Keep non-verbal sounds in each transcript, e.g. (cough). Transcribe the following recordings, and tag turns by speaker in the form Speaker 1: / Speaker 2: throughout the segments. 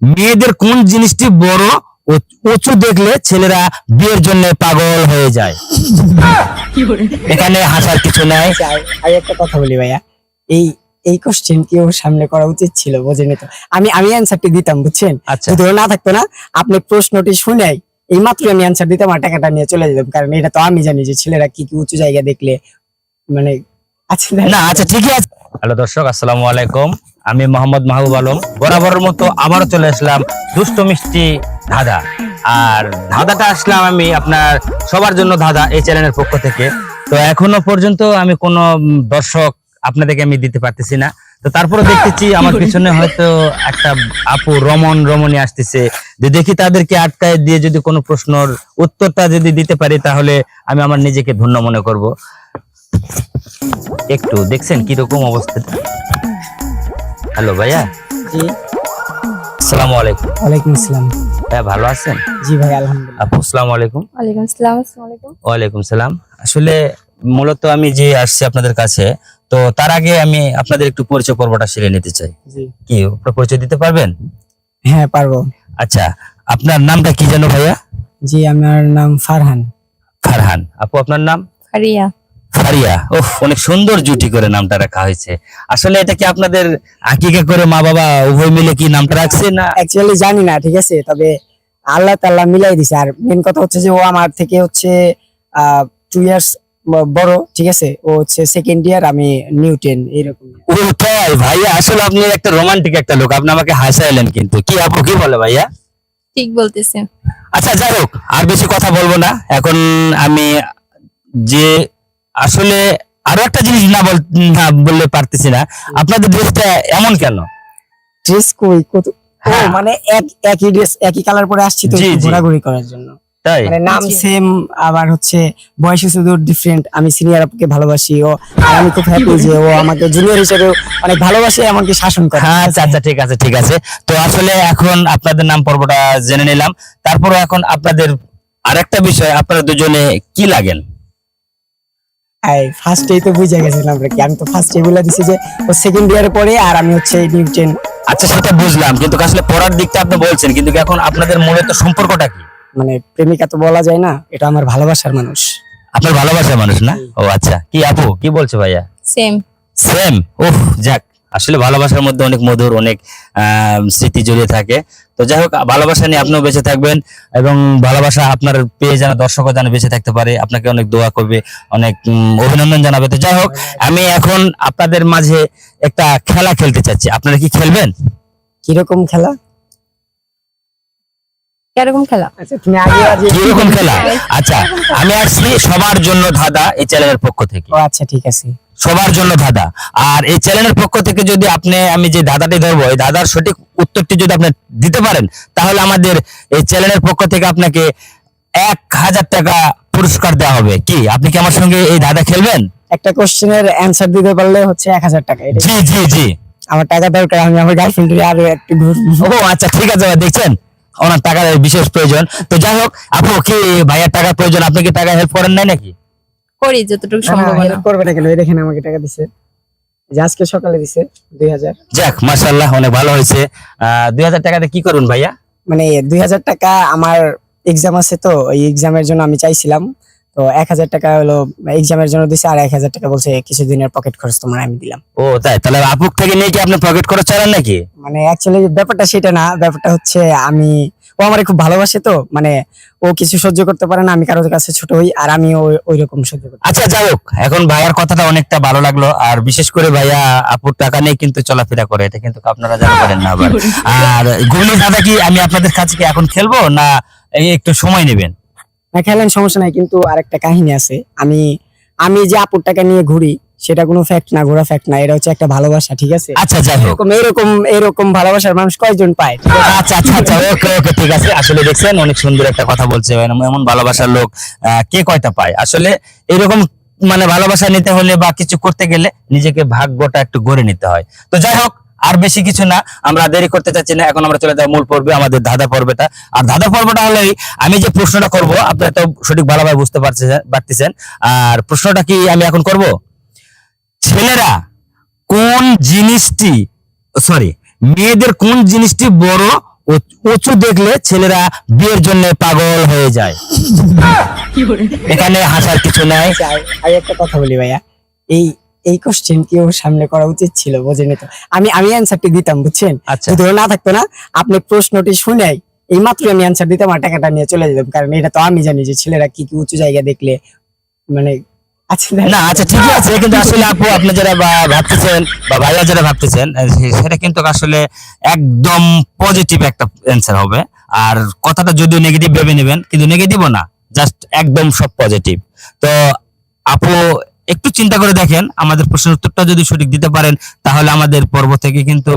Speaker 1: মেয়েদের কোন জিনিসটি বড় ও উঁচু দেখলে ছেলেরা বিয়ের জন্য পাগল হয়ে যায়? এখানে হাসার কিছু নাই।
Speaker 2: আর- আমি একটা কথা বলি ভাইয়া। এই এই কোশ্চেন কি ওর সামনে করা উচিত ছিল বোঝেনি তো। আমি আমি অ্যান্সারটি দিতাম বুঝছেন?
Speaker 1: আচ্ছা।
Speaker 2: যদি ও না থাকতো না আপনি প্রশ্নটি শুনে এই মাত্র আমি অ্যান্সার দিতাম আর টাকাটা নিয়ে চলে যেতাম কারণ এটা তো আমি জানি যে ছেলেরা কি কি উঁচু জায়গা দেখলে মানে আচ্ছা
Speaker 1: না আচ্ছা ঠিকই আছে। হ্যালো দর্শক আসসালামু আলাইকুম। আমি মোহাম্মদ মাহবুব আলম। বরাবরের মতো আবারও চলে আসলাম দুষ্ট মিষ্টি ধাঁধা। আর ধাঁধাটা আসলাম আমি আপনার সবার জন্য ধাঁধা এই চ্যানেলের পক্ষ থেকে। তো এখনও পর্যন্ত আমি কোনো দর্শক আপনাদেরকে আমি দিতে পারতেছি না। তো তারপরে দেখতেছি আমার পিছনে হয়তো একটা আপু রমন, রমণী আসতেছে। যে দেখি তাদেরকে আটকায় দিয়ে যদি কোনো প্রশ্নর উত্তরটা যদি দিতে পারি তাহলে আমি আমার নিজেকে ধন্য মনে করব। একটু দেখছেন কীরকম অবস্থাটা হ্যালো ভাইয়া।
Speaker 2: জি।
Speaker 1: আসসালামু আলাইকুম।
Speaker 2: ওয়ালাইকুম আসসালাম।
Speaker 1: ভাইয়া ভালো আছেন?
Speaker 2: জি ভাই আলহামদুলিল্লাহ।
Speaker 1: আপু আসসালামু আলাইকুম।
Speaker 3: ওয়ালাইকুম আসসালাম আসসালামু আলাইকুম।
Speaker 1: ওয়ালাইকুম সালাম। আসলে মূলত আমি যে আসছি আপনাদের কাছে তো তার আগে আমি আপনাদের একটু পরিচয় পর্বটা সেরে নিতে চাই।
Speaker 2: জি।
Speaker 1: কি আপনার পরিচয় দিতে পারবেন?
Speaker 2: হ্যাঁ পারব।
Speaker 1: আচ্ছা আপনার নামটা কি জানো ভাইয়া?
Speaker 2: জি আমার নাম ফারহান।
Speaker 1: ফারহান। আপু আপনার নাম?
Speaker 3: ফারিয়া।
Speaker 1: ফারিয়া ওহ অনেক সুন্দর জুটি করে নামটা রাখা হয়েছে। আসলে এটা কি আপনাদের আকিকা করে মা বাবা উভয় মিলে কি নামটা রাখছে না?
Speaker 2: অ্যাকচুয়ালি জানি না ঠিক আছে? তবে আল্লাহ তাল্লাহ মিলাই দিছে। আর মেন কথা হচ্ছে যে ও আমার থেকে হচ্ছে টু ইয়ার্স বড় ঠিক আছে? ও হচ্ছে সেকেন্ড ইয়ার আমি নিউটেন এরকম।
Speaker 1: ও তাই ভাইয়া আসলে আপনি একটা রোমান্টিক একটা লোক আপনি আমাকে হাসাইলেন কিন্তু। কি আপু কি বলে ভাইয়া?
Speaker 3: ঠিক বলতেছেন।
Speaker 1: আচ্ছা যাই হোক আর বেশি কথা বলব না। এখন আমি যে আসলে আরও একটা জিনিস না বল না বললে পারতেছি না। আপনাদের ড্রেসটা এমন কেন?
Speaker 2: ড্রেস কই? কত
Speaker 1: হ্যাঁ।
Speaker 2: মানে এক একই ড্রেস একই কালার পরে আসছি তো ঘোরাঘুরি করার জন্য।
Speaker 1: তাই?
Speaker 2: মানে নাম সেম আবার হচ্ছে বয়স শুধু ডিফারেন্ট আমি সিনিয়র আপুকে ভালোবাসি ও আর আমি খুব হ্যাপি যে ও আমাকে জুনিয়র হিসেবে অনেক ভালোবাসে এমনকি শাসন করে।
Speaker 1: হ্যাঁ আচ্ছা আচ্ছা ঠিক আছে ঠিক আছে। তো আসলে এখন আপনাদের নাম পর্বটা জেনে নিলাম। তারপরে এখন আপনাদের আরেকটা বিষয় আপনারা দুজনে কি লাগেন?
Speaker 2: ফার্স্টেই তো বুঝে গেছিলাম রে আমি তো ফার্স্টে বলে দিছি যে ও সেকেন্ড ইয়ারে পড়ে আর আমি হচ্ছে নিউটেন
Speaker 1: আচ্ছা সেটা বুঝলাম কিন্তু আসলে পড়ার দিকটা আপনি বলছেন কিন্তু এখন আপনাদের মূলত সম্পর্কটা কি?
Speaker 2: মানে প্রেমিকা তো বলা যায় না এটা আমার ভালোবাসার মানুষ।
Speaker 1: আপনার ভালোবাসার মানুষ না? ও আচ্ছা কি আপু কি বলছো ভাইয়া?
Speaker 3: সেম
Speaker 1: সেম ওহ যাক। আসলে ভালোবাসার মধ্যে অনেক মধুর অনেক আহ, স্মৃতি জড়িয়ে থাকে। তো যাই হোক ভালোবাসা নিয়ে আপনিও বেঁচে থাকবেন এবং ভালোবাসা আপনার পেয়ে যেন দর্শকও যেন বেঁচে থাকতে পারে আপনাকে অনেক দোয়া করবে অনেক অভিনন্দন জানাবে। তো যাই হোক আমি এখন আপনাদের মাঝে একটা খেলা খেলতে চাচ্ছি। আপনারা কি খেলবেন?
Speaker 2: কীরকম খেলা?
Speaker 3: কীরকম খেলা?
Speaker 2: আচ্ছা
Speaker 1: কীরকম খেলা? আচ্ছা আমি আসছি সবার জন্য ধাঁধা এই চ্যানেলের পক্ষ থেকে।
Speaker 2: আচ্ছা ঠিক আছে।
Speaker 1: সবার জন্য ধাঁধা। আর এই চ্যানেলের পক্ষ থেকে যদি আপনি আমি যে ধাঁধাটি ধরবো এই ধাঁধার সঠিক উত্তরটি যদি আপনি দিতে পারেন তাহলে আমাদের এই চ্যানেলের পক্ষ থেকে আপনাকে এক হাজার টাকা পুরস্কার দেওয়া হবে। কি আপনি কি আমার সঙ্গে এই ধাঁধা খেলবেন?
Speaker 2: একটা কোশ্চেনের অ্যান্সার দিতে পারলে হচ্ছে এক হাজার টাকা
Speaker 1: জি জি জি।
Speaker 2: আমার টাকা দরকার আমি আমার গার্লফ্রেন্ডের আরও একটু ঘুরবো
Speaker 1: ও আচ্ছা ঠিক আছে ভাই, দেখছেন? ওনার টাকার বিশেষ প্রয়োজন। তো যাই হোক আপু কি ভাইয়ার টাকার প্রয়োজন? আপনি কি টাকা হেল্প করেন নাই নাকি?
Speaker 3: করি যতটুকু সম্ভব হয়
Speaker 2: করবে না কেন? এই দেখেন আমাকে টাকা দিছে। এই যে আজকে সকালে দিছে দুই হাজার।
Speaker 1: যাক মাশাআল্লাহ অনেক ভালো হয়েছে। আহ দুই হাজার টাকাতে কি করুন ভাইয়া?
Speaker 2: মানে দুই হাজার টাকা আমার এক্সাম আছে তো ওই এক্সামের জন্য আমি চাইছিলাম। তো এক হাজার টাকা হলো এক্সামের জন্য দিছে আর এক হাজার টাকা বলছে কিছুদিনের পকেট খরচ তোমার আমি দিলাম।
Speaker 1: ও তাই? তাহলে আপুক থেকে নিয়ে কি আপনি পকেট করে চালান নাকি?
Speaker 2: মানে অ্যাকচুয়ালি ব্যাপারটা সেটা না ব্যাপারটা হচ্ছে আমি ও আমারে খুব ভালোবাসে তো মানে ও কিছু সহ্য করতে পারে না আমি কারোর কাছে ছোট হই আর আমি ওই রকম সহ্য করতে
Speaker 1: আচ্ছা যাই হোক এখন ভাইয়ার কথাটা অনেকটা ভালো লাগল আর বিশেষ করে ভাইয়া আপুর টাকা নিয়ে কিন্তু চলাফেরা করে এটা কিন্তু আপনারা জানা পারেন না আবার। (laughs) আর ঘুগনি দাদা কি আমি আপনাদের কাছে কি এখন খেলব না একটু সময় নেবেন?
Speaker 2: না খেলেন সমস্যা নাই কিন্তু আরেকটা কাহিনী আছে। আমি আমি যে আপুর টাকা নিয়ে ঘুরি সেটা কোনো ফ্যাক্ট না ঘোরা ফ্যাক্ট না এটা হচ্ছে একটা ভালোবাসা ঠিক আছে?
Speaker 1: আচ্ছা যাই হোক।
Speaker 2: এরকম এরকম ভালোবাসার মানুষ কয়জন পায়? ঠিক
Speaker 1: আচ্ছা আচ্ছা আচ্ছা ওকে ওকে ঠিক আছে। আসলে দেখছেন অনেক সুন্দর একটা কথা বলছে এমন এমন ভালোবাসার লোক আহ, কে কয়টা পায়? আসলে এরকম মানে ভালোবাসা নিতে হলে বা কিছু করতে গেলে নিজেকে ভাগ্যটা একটু গড়ে নিতে হয়। তো যাই হোক আর বেশি কিছু না আমরা দেরি করতে চাচ্ছি না এখন আমরা চলে যাব মূল পর্বে আমাদের ধাঁধা পর্বটা। আর ধাঁধা পর্বটা হলেই আমি যে প্রশ্নটা করব আপনারা তো সঠিক ভালোভাবে বুঝতে পারতেছেন। আর প্রশ্নটা কি আমি এখন করব? ছেলেরা কোন জিনিসটি সরি মেয়েদের কোন জিনিসটি বড় উঁচু দেখলে ছেলেরা বিয়ের জন্য পাগল হয়ে যায়? এখানে হাসার কিছু নাই।
Speaker 2: আচ্ছা, আর- একটা কথা বলি ভাইয়া। এই এই কোশ্চেন কি ওর সামনে করা উচিত ছিল বোঝেনি তো। আমি আমি অ্যান্সারটি দিতাম বুঝছেন?
Speaker 1: আচ্ছা।
Speaker 2: যদি ও না থাকতো না আপনি প্রশ্নটি শুনে এই মাত্র আমি অ্যান্সার দিতাম আর টাকাটা নিয়ে চলে যেতাম কারণ এটা তো আমি জানি যে ছেলেরা কি কি উঁচু জায়গা দেখলে মানে
Speaker 1: না? আচ্ছা ঠিকই আছে কিন্তু আসলে আপু আপনি যারা বা- ভাবতেছেন বা ভাইয়া যারা ভাবতেছেন সেটা কিন্তু আসলে একদম পজিটিভ একটা অ্যান্সার হবে। আর কথাটা যদিও নেগেটিভ ভেবে নেবেন কিন্তু নেগেটিভও না জাস্ট একদম সব পজিটিভ তো আপু একটু চিন্তা করে দেখেন আমাদের প্রশ্নের উত্তরটা যদি সঠিক দিতে পারেন তাহলে আমাদের পর্ব থেকে কিন্তু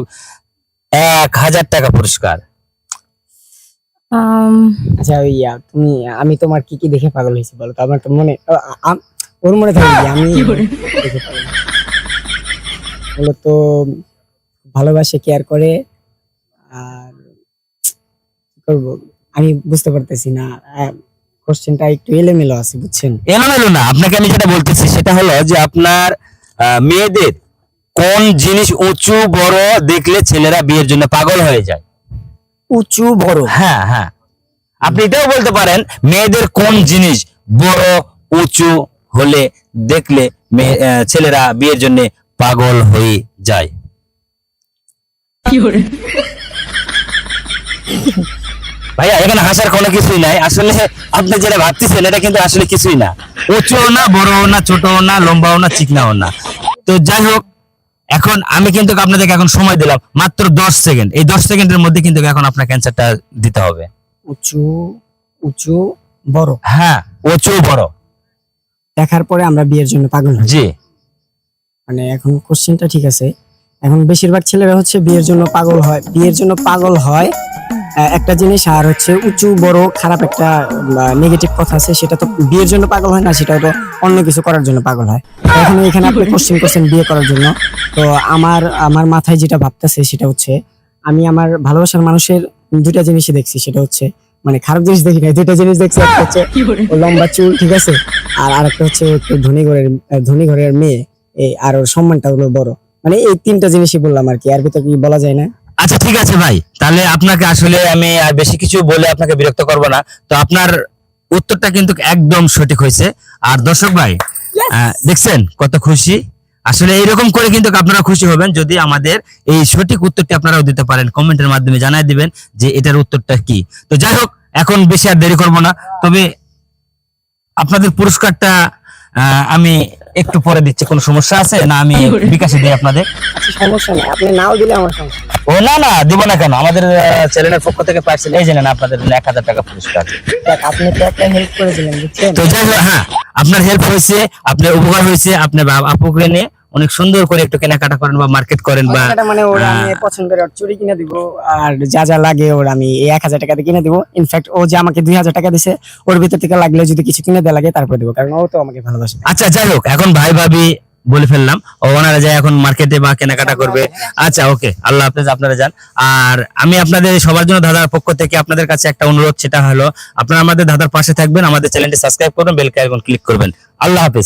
Speaker 1: এক হাজার টাকা পুরস্কার।
Speaker 2: আচ্ছা ইয়া, তুমি আমি তোমার কি কি দেখে পাগল হয়েছি বলো তো? আমার তো মনে ওর মনে থাকে আমি মূলত ভালোবাসে কেয়ার করে আর কি করব? আমি বুঝতে পারতেছি না। কোশ্চেনটা একটু এলোমেলো আছে বুঝছেন?
Speaker 1: এলোমেলো না আপনাকে আমি যেটা বলতেছি সেটা হলো যে আপনার আহ, মেয়েদের কোন জিনিস উঁচু বড় দেখলে ছেলেরা বিয়ের জন্য পাগল হয়ে যায়?
Speaker 2: উঁচু বড়?
Speaker 1: হ্যাঁ হ্যাঁ। আপনি এটাও বলতে পারেন মেয়েদের কোন জিনিস বড় উঁচু হলে দেখলে মেয়ে- আহ, ছেলেরা বিয়ের জন্য পাগল হয়ে যায়? ভাইয়া এখানে হাসার কোনো কিছুই নাই। আসলে আপনি যেটা ভাবতেছেন এটা কিন্তু আসলে কিছুই না। উঁচুও না বড়ও না ছোটও না লম্বাও না চিকনাও না। তো যাই হোক এখন আমি কিন্তু আপনাদেরকে এখন সময় দিলাম মাত্র দশ সেকেন্ড। এই দশ সেকেন্ডের মধ্যে কিন্তু এখন আপনার ক্যান্সারটা দিতে হবে।
Speaker 2: উঁচু উঁচু বড়।
Speaker 1: হ্যাঁ উঁচু বড়।
Speaker 2: দেখার পরে আমরা বিয়ের জন্য পাগল হই।
Speaker 1: জি।
Speaker 2: মানে এখন কোশ্চেনটা ঠিক আছে। এখন বেশিরভাগ ছেলেরা হচ্ছে বিয়ের জন্য পাগল হয় বিয়ের জন্য পাগল হয়। একটা জিনিস আর হচ্ছে উঁচু বড় খারাপ একটা নেগেটিভ কথা আছে সেটা তো বিয়ের জন্য পাগল হয় না সেটা তো অন্য কিছু করার জন্য পাগল হয়। এখন এখানে আপনি কোশ্চেন করছেন বিয়ে করার জন্য। তো আমার আমার মাথায় যেটা ভাবতেছে সেটা হচ্ছে আমি আমার ভালোবাসার মানুষের দুটা জিনিসই দেখছি সেটা হচ্ছে মানে খারাপ জিনিস দেখি না দুটা জিনিস দেখছি একটা হচ্ছে লম্বা চুল ঠিক আছে? আর আরেকটা হচ্ছে একটু ধনী ঘরের ধনী ঘরের মেয়ে এই আর ওর সম্মানটা হলো বড়। মানে এই তিনটা জিনিসই বললাম আর কি আর ভিতরে কি বলা যায় না?
Speaker 1: আচ্ছা ঠিক আছে ভাই। তাহলে আপনাকে আসলে আমি আর বেশি কিছু বলে আপনাকে বিরক্ত করব না। তো আপনার উত্তরটা কিন্তু একদম সঠিক হয়েছে। আর দর্শক ভাই দেখছেন কত খুশি? আসলে এইরকম করে কিন্তু আপনারা খুশি হবেন যদি আমাদের এই সঠিক উত্তরটি আপনারাও দিতে পারেন। কমেন্টের মাধ্যমে জানাই দিবেন যে এটার উত্তরটা কি। তো যাই হোক এখন বেশি আর দেরি করব না। তবে আপনাদের পুরস্কারটা আহ, আমি একটু পরে দিচ্ছি কোনো সমস্যা আছে? না আমি বিকাশে দিই আপনাদের।
Speaker 2: আচ্ছা সমস্যা নেই। আপনি নাও দিলে আমার সমস্যা
Speaker 1: ও না না দিব না কেন? আমাদের চ্যানেলের পক্ষ থেকে পার্সেল এই জানেন আপনাদের এক হাজার টাকা পুরস্কার।
Speaker 2: আপনি তো একটা হেল্প করেছিলেন বুঝছেন?
Speaker 1: তো যাই হোক হ্যাঁ আপনার হেল্প হয়েছে আপনার উপকার হয়েছে আপনার আপুকে নিয়ে। অনেক সুন্দর করে একটু কেনাকাটা করেন বা মার্কেট করেন বা
Speaker 2: মানে ওর আমি পছন্দ করে চুড়ি কিনে দিব আর যা যা লাগে ওর আমি এই এক হাজার টাকা দিয়ে কিনে দিব। ইনফ্যাক্ট ও যে আমাকে দুই হাজার টাকা দিছে ওর ভিতর থেকে লাগলে যদি কিছু কিনে দেওয়া লাগে তারপর দিব কারণ ও তো আমাকে ভালোবাসে।
Speaker 1: আচ্ছা যাই হোক এখন ভাই ভাবি বলে ফেললাম ওনারা যায় এখন মার্কেটে বা কেনাকাটা করবে। আচ্ছা ওকে আল্লাহ হাফেজ আপনারা যান। আর আমি আপনাদের সবার জন্য দাদার পক্ষ থেকে আপনাদের কাছে একটা অনুরোধ সেটা হলো আপনারা আমাদের দাদার পাশে থাকবেন আমাদের চ্যানেলটি সাবস্ক্রাইব করবেন বেল আইকন ক্লিক করবেন। আল্লাহ হাফেজ।